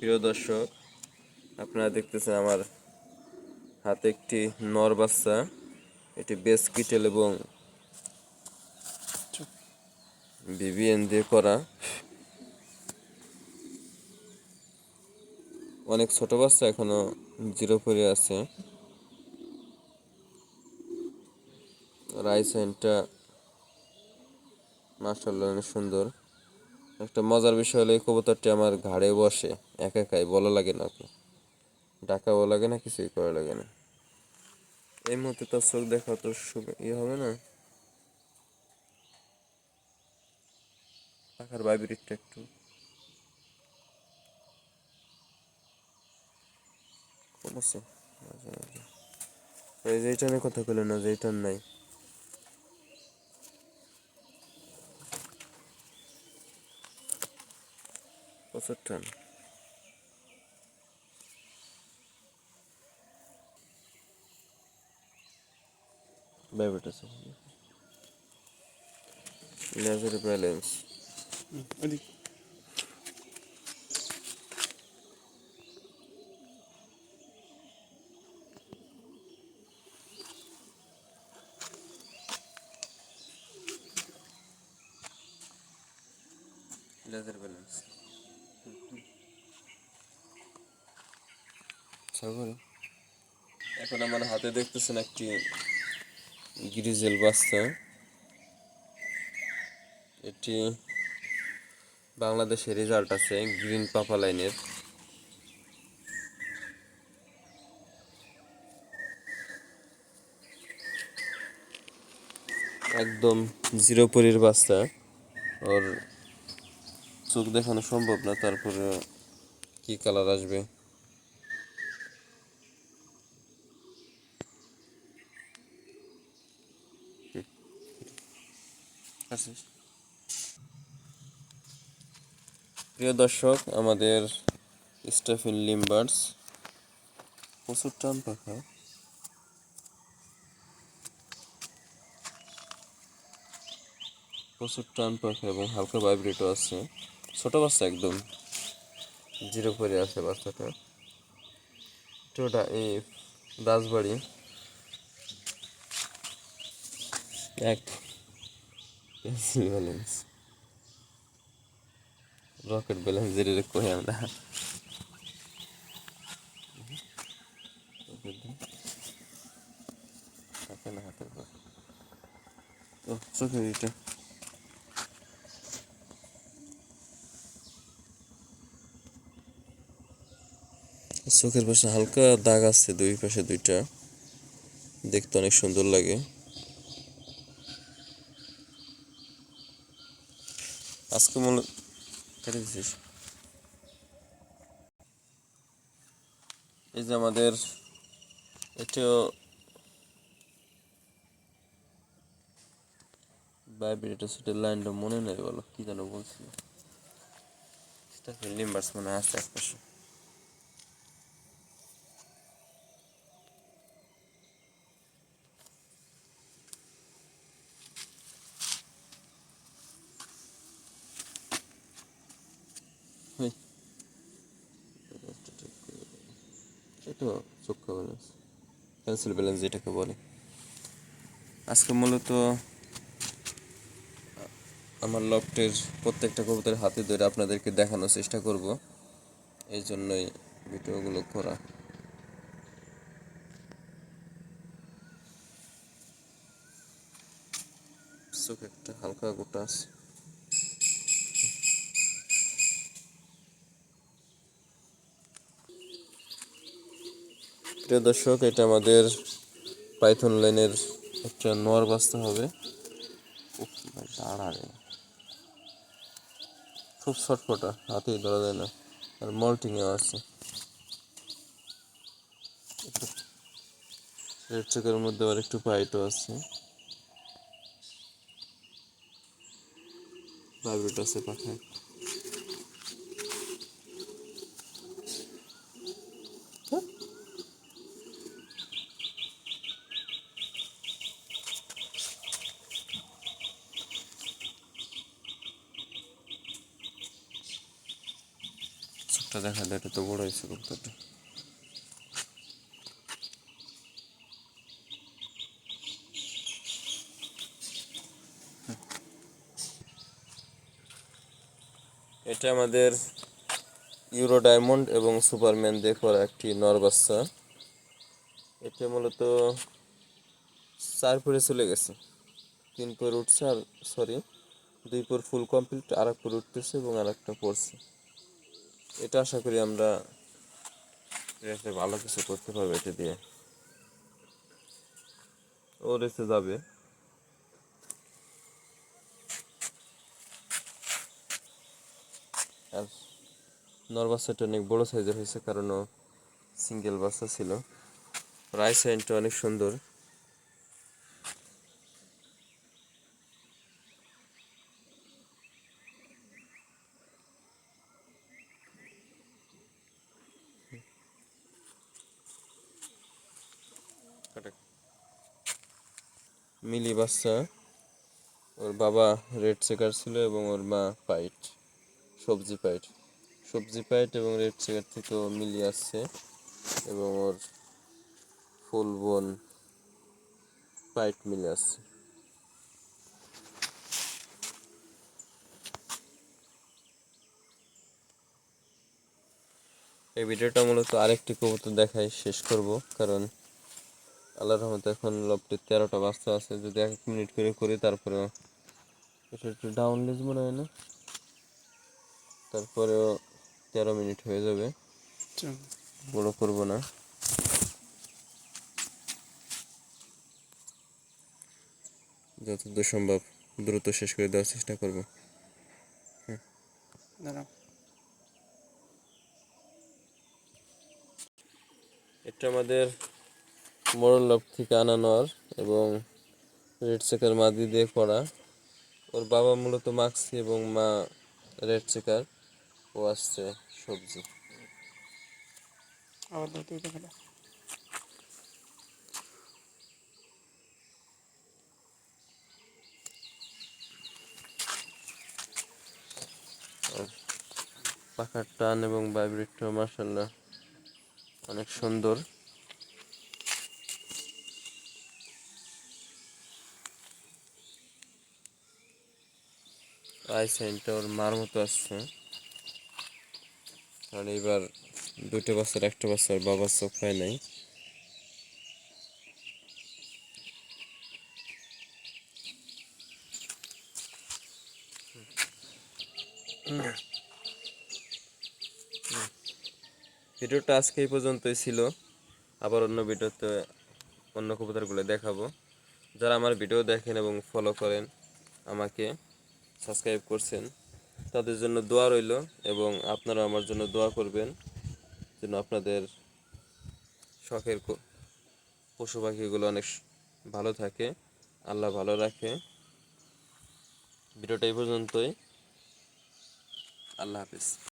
প্রিয় দর্শক, আপনারা দেখতেছেন আমার হাতে একটি নর বাচ্চা, এটি বেস কিটেল এবং বিবিএন দিয়ে করা। অনেক ছোট বাচ্চা এখনও জিরো পরে আছে। রাইসাইনটা মার্শাল্লাহ অনেক সুন্দর। একটা মজার বিষয় হলো এই কবুতরটি আমার ঘাড়ে বসে, একা একাই, বলা লাগে না ওকে। ডাকাও লাগে না, কিছুই করা লাগে না। এই মুহূর্তে তোর চোখ দেখা তো ইয়ে হবে না? পাখার ভাইব্রেটটা একটু। এই যে নিয়ে কথা বলে না, যে এইটার নাই। প্রচুর টান ভাইব্রেট আছে লেজার ব্যালেন্স ওদিক লেজার ব্যালেন্স ছাগল এখন আমার হাতে দেখতেছেন একটি গ্রিজেল বাচ্চা। এটি বাংলাদেশের রেজাল্ট আছে গ্রিন পাপা লাইনের। একদম জিরো পরির বাচ্চা। ওর চোখ দেখানো সম্ভব না, তারপরে কি কালার আসবে? প্রিয় দর্শক, আমাদের স্টেফেন লিম্বার্স প্রচুর টান পাখা। প্রচুর টান পাখা এবং হালকা ভাইব্রেটও আছে। ছোট বাচ্চা একদম জিরো পরে আছে বাচ্চাটা। টোটা এই রাজবাড়ি এক। পেন্সিল ব্যালেন্স রকেট ব্যালেন্স যেটা কই আমরা? চোখের এটা চোখের পাশে হালকা দাগ আছে, দুই পাশে দুইটা। দেখতে অনেক সুন্দর লাগে। আজকে মনে কেটে দিছিস এই যে আমাদের এটিও ভাইব্রেটার লাইনটা মনে নেই বলো, কি যেন বলছিল। নিম্বাস মনে আছে এক পাশে। Hey. এটা চক্ষু ব্যালেন্স পেন্সিল ব্যালেন্স যেটাকে বলে। আজকে মূলত আমার লকটের প্রত্যেকটা কবুতরের হাতে ধরে আপনাদেরকে দেখানোর চেষ্টা করব। এই জন্যই ভিডিওগুলো করা। চোখ একটা হালকা গোটা আছে। প্রিয় দর্শক এটা আমাদের পাইথন লাইনের একটা নোয়ার বাস্তা হবে। উফ, ভাই দাঁড়া খুব ছটফটা হাতেই ধরা যায় না। আর মল্টিংয়েও আছে। রেড চেকের মধ্যে আবার একটু পাইটও আছে। ভাইব্রেট আছে পাখায়। চোখটা দেখা যায়, এটা তো বড় হয়েছে কবুতরটা এটা আমাদের ইউরো ডায়মন্ড এবং সুপারম্যান দিয়ে করা একটি নর বাচ্চা। এটা মূলত চার পরে চলে গেছে। তিন পর উঠছে আর সরি দুই পর ফুল কমপ্লিট আর এক পর উঠতেছে এবং আর একটা পড়ছে। এটা আশা করি আমরা রেসে ভালো কিছু করতে পারব এটা দিয়ে। ও রেসে যাবে। আর নর বাচ্চাটা অনেক বড় সাইজের হয়েছে, কারণ ও সিঙ্গেল বাচ্চা ছিল। রাইস সাইনটা অনেক সুন্দর। মিলি বাচ্চা। ওর বাবা রেড চেকার ছিল এবং ওর মা পাইট, সবজি পাইট। সবজি পাইট এবং রেড চেকার থেকেও মিলি আসছে এবং ওর ফুল বোন পাইট মিলে আসছে। এই ভিডিওটা মূলত আরেকটি কবুতর দেখাই শেষ করব, কারণ আল্লাহর রহমতে এখন লবটি তেরোটা বাচ্চা আছে যদি এক মিনিট করে করি তারপরেও এটা একটু ডাউন লিজ মনে হয় না? তারপরেও তেরো মিনিট হয়ে যাবে। বড় করব না। যতদূর সম্ভব দ্রুত শেষ করে দেওয়ার চেষ্টা করব। এটা আমাদের মোড়ল লব থেকে আনানোর এবং রেড চেকার মাদি দিয়ে করা ওর বাবা মূলত মাক্সি এবং মা রেড চেকার। ও আসছে সবজি। আবার পাখার টান এবং ভাইব্রেটটা মার্শাল্লাহ অনেক সুন্দর। আই সাইনটা মার মতো আসছে। আর এবার দুটো বাচ্চার একটা বাচ্চার বাবার চোখ হয় নাই। ভিডিওটা আজকে এই পর্যন্তই ছিল। আবার অন্য ভিডিওতে অন্য কবুতরগুলো দেখাবো। যারা আমার ভিডিও দেখেন এবং ফলো করেন আমাকে সাবস্ক্রাইব করছেন, তাদের জন্য দোয়া রইল এবং আপনারা আমার জন্য দোয়া করবেন যেন আপনাদের শখের পশু পাখিগুলো অনেক ভালো থাকে, আল্লাহ ভালো রাখে। ভিডিওটা এই পর্যন্তই। আল্লাহ হাফিজ।